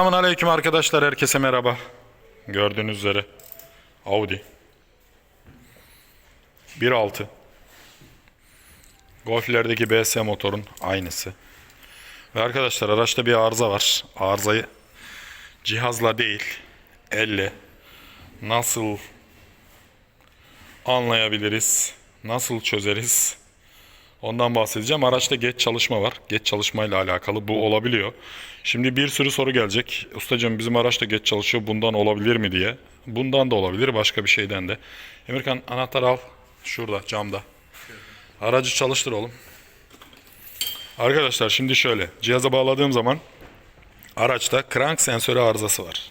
Selamun Aleyküm arkadaşlar, herkese merhaba. Gördüğünüz üzere Audi 1.6 Golf'lerdeki BS motorun aynısı. Ve arkadaşlar araçta bir arıza var. Arızayı cihazla değil, elle nasıl anlayabiliriz, nasıl çözeriz Ondan bahsedeceğim. Araçta geç çalışma var. Geç çalışmayla alakalı bu olabiliyor. Şimdi bir sürü soru gelecek. Ustacığım bizim araçta geç çalışıyor. Bundan olabilir mi diye. Bundan da olabilir. Başka bir şeyden de. Emirkan anahtar al. Şurada camda. Aracı çalıştır oğlum. Arkadaşlar şimdi şöyle. Cihaza bağladığım zaman araçta crank sensörü arızası var.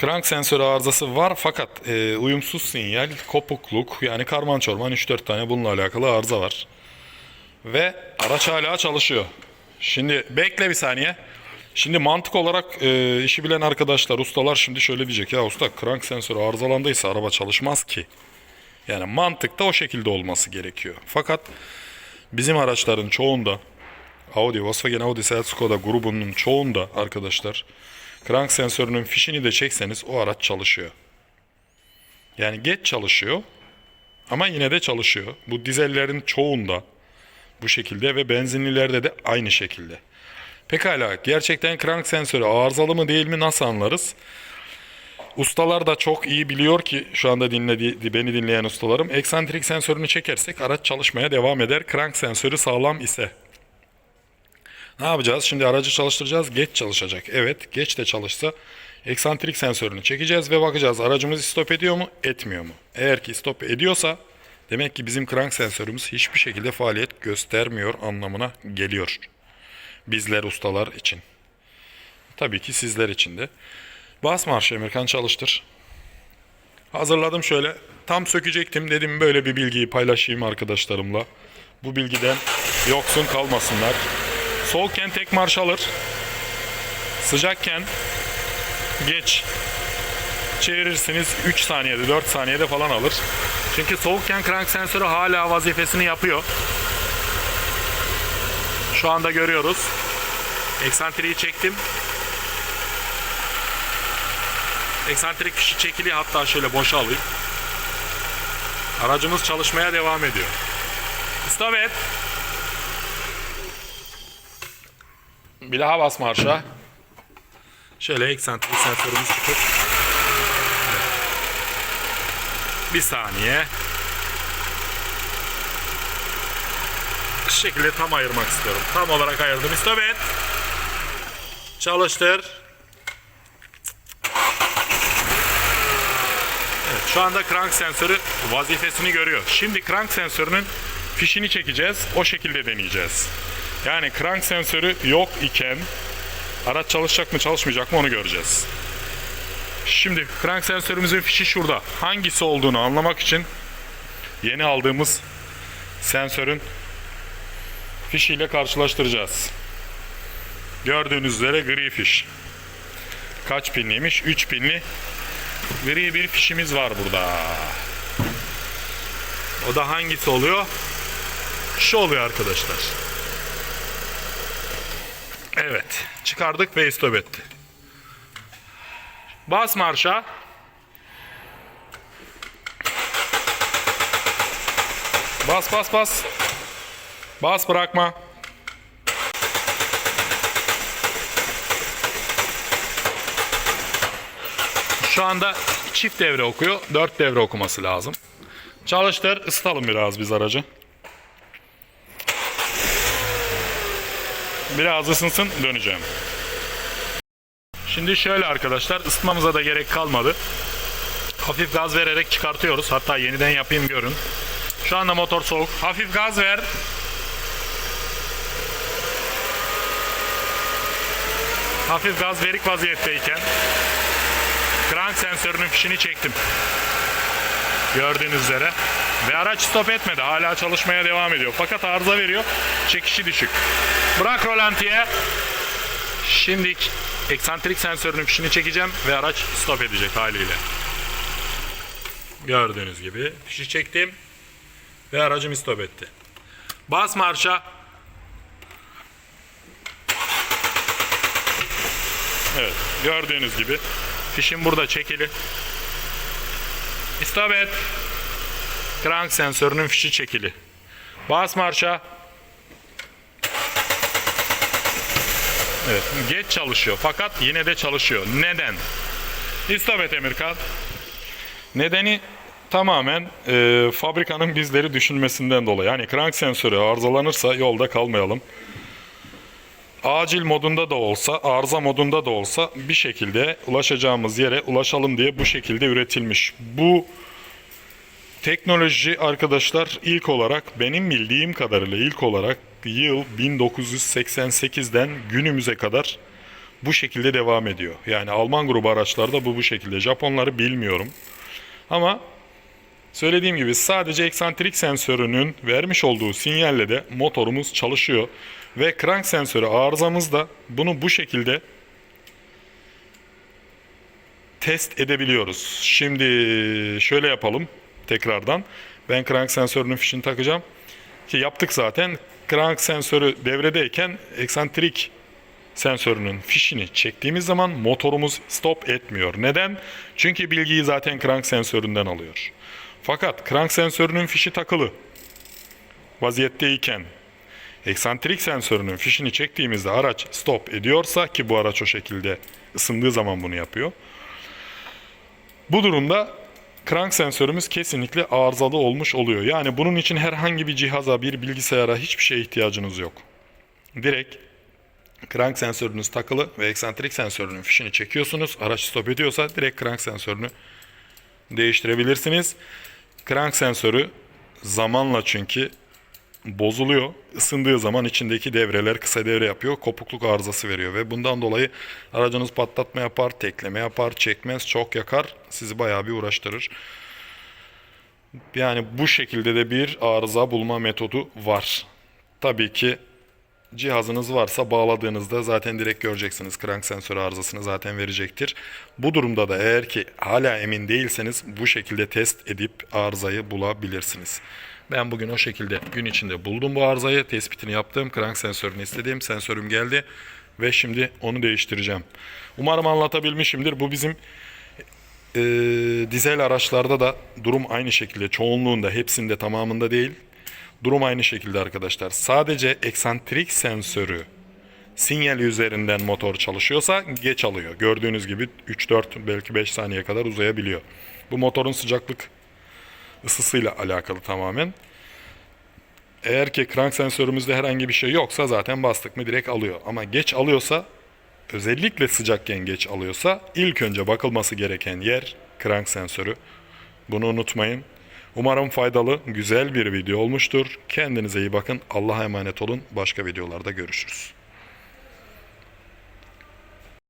Crank sensörü arızası var fakat e, uyumsuz sinyal, kopukluk yani karman çorman 3-4 tane bununla alakalı arıza var. Ve araç hala çalışıyor. Şimdi bekle bir saniye. Şimdi mantık olarak e, işi bilen arkadaşlar, ustalar şimdi şöyle diyecek. Ya usta crank sensörü arızalandıysa araba çalışmaz ki. Yani mantıkta o şekilde olması gerekiyor. Fakat bizim araçların çoğunda Audi, Volkswagen Audi, Seat Skoda grubunun çoğunda arkadaşlar crank sensörünün fişini de çekseniz o araç çalışıyor. Yani geç çalışıyor ama yine de çalışıyor. Bu dizellerin çoğunda bu şekilde ve benzinlilerde de aynı şekilde. Pekala gerçekten crank sensörü arızalı mı değil mi nasıl anlarız? Ustalar da çok iyi biliyor ki şu anda dinledi, beni dinleyen ustalarım. Eksantrik sensörünü çekersek araç çalışmaya devam eder. Crank sensörü sağlam ise. Ne yapacağız? Şimdi aracı çalıştıracağız. Geç çalışacak. Evet, geç de çalışsa eksantrik sensörünü çekeceğiz ve bakacağız aracımız stop ediyor mu, etmiyor mu? Eğer ki stop ediyorsa demek ki bizim crank sensörümüz hiçbir şekilde faaliyet göstermiyor anlamına geliyor. Bizler ustalar için. Tabii ki sizler için de. Bas marş Emirkan çalıştır. Hazırladım şöyle. Tam sökecektim dedim böyle bir bilgiyi paylaşayım arkadaşlarımla. Bu bilgiden yoksun kalmasınlar. Soğukken tek marş alır. Sıcakken geç çevirirsiniz 3 saniyede 4 saniyede falan alır. Çünkü soğukken crank sensörü hala vazifesini yapıyor. Şu anda görüyoruz. Eksantriği çektim. Eksantrik fişi çekili hatta şöyle boşa alayım. Aracımız çalışmaya devam ediyor. Stop et. Bir daha bas marşa. Şöyle eksantrik sensörümüz çıkıp. Evet. Bir saniye. Şu şekilde tam ayırmak istiyorum. Tam olarak ayırdım. Stop et. Çalıştır. Evet, şu anda crank sensörü vazifesini görüyor. Şimdi crank sensörünün fişini çekeceğiz. O şekilde deneyeceğiz. Yani crank sensörü yok iken araç çalışacak mı çalışmayacak mı onu göreceğiz. Şimdi crank sensörümüzün fişi şurada. Hangisi olduğunu anlamak için yeni aldığımız sensörün fişiyle karşılaştıracağız. Gördüğünüz üzere gri fiş. Kaç pinliymiş? 3 pinli gri bir fişimiz var burada. O da hangisi oluyor? Şu oluyor arkadaşlar. Evet. Çıkardık ve istop etti. Bas marşa. Bas bas bas. Bas bırakma. Şu anda çift devre okuyor. Dört devre okuması lazım. Çalıştır. ısıtalım biraz biz aracı. Biraz ısınsın döneceğim. Şimdi şöyle arkadaşlar ısıtmamıza da gerek kalmadı. Hafif gaz vererek çıkartıyoruz. Hatta yeniden yapayım görün. Şu anda motor soğuk. Hafif gaz ver. Hafif gaz verik vaziyetteyken crank sensörünün fişini çektim. Gördüğünüz üzere. Ve araç stop etmedi. Hala çalışmaya devam ediyor. Fakat arıza veriyor. Çekişi düşük. Bırak rolantiye. Şimdi eksantrik sensörünün fişini çekeceğim ve araç stop edecek haliyle. Gördüğünüz gibi fişi çektim ve aracım stop etti. Bas marşa. Evet gördüğünüz gibi fişim burada çekili. İstabet. Crank sensörünün fişi çekili. Bas marşa. Evet geç çalışıyor fakat yine de çalışıyor. Neden? İstabet Emirkan. Nedeni tamamen e, fabrikanın bizleri düşünmesinden dolayı. Yani crank sensörü arızalanırsa yolda kalmayalım. Acil modunda da olsa, arıza modunda da olsa bir şekilde ulaşacağımız yere ulaşalım diye bu şekilde üretilmiş. Bu teknoloji arkadaşlar ilk olarak benim bildiğim kadarıyla ilk olarak yıl 1988'den günümüze kadar bu şekilde devam ediyor. Yani Alman grubu araçlarda bu bu şekilde. Japonları bilmiyorum. Ama söylediğim gibi sadece eksantrik sensörünün vermiş olduğu sinyalle de motorumuz çalışıyor. Ve crank sensörü arızamızda bunu bu şekilde test edebiliyoruz. Şimdi şöyle yapalım tekrardan. Ben crank sensörünün fişini takacağım. Ki yaptık zaten. Crank sensörü devredeyken eksantrik sensörünün fişini çektiğimiz zaman motorumuz stop etmiyor. Neden? Çünkü bilgiyi zaten crank sensöründen alıyor. Fakat crank sensörünün fişi takılı vaziyetteyken eksantrik sensörünün fişini çektiğimizde araç stop ediyorsa ki bu araç o şekilde ısındığı zaman bunu yapıyor. Bu durumda crank sensörümüz kesinlikle arızalı olmuş oluyor. Yani bunun için herhangi bir cihaza, bir bilgisayara hiçbir şeye ihtiyacınız yok. Direkt crank sensörünüz takılı ve eksantrik sensörünün fişini çekiyorsunuz. Araç stop ediyorsa direkt crank sensörünü değiştirebilirsiniz. Crank sensörü zamanla çünkü bozuluyor. Isındığı zaman içindeki devreler kısa devre yapıyor. Kopukluk arızası veriyor ve bundan dolayı aracınız patlatma yapar, tekleme yapar, çekmez, çok yakar. Sizi bayağı bir uğraştırır. Yani bu şekilde de bir arıza bulma metodu var. Tabii ki cihazınız varsa bağladığınızda zaten direkt göreceksiniz. Crank sensörü arızasını zaten verecektir. Bu durumda da eğer ki hala emin değilseniz bu şekilde test edip arızayı bulabilirsiniz. Ben bugün o şekilde gün içinde buldum bu arızayı. Tespitini yaptım. Crank sensörünü istedim. Sensörüm geldi ve şimdi onu değiştireceğim. Umarım anlatabilmişimdir. Bu bizim e, dizel araçlarda da durum aynı şekilde. Çoğunluğunda, hepsinde, tamamında değil. Durum aynı şekilde arkadaşlar. Sadece eksantrik sensörü sinyali üzerinden motor çalışıyorsa geç alıyor. Gördüğünüz gibi 3-4 belki 5 saniye kadar uzayabiliyor. Bu motorun sıcaklık ısısıyla alakalı tamamen. Eğer ki crank sensörümüzde herhangi bir şey yoksa zaten bastık mı direkt alıyor. Ama geç alıyorsa özellikle sıcakken geç alıyorsa ilk önce bakılması gereken yer crank sensörü. Bunu unutmayın. Umarım faydalı, güzel bir video olmuştur. Kendinize iyi bakın. Allah'a emanet olun. Başka videolarda görüşürüz.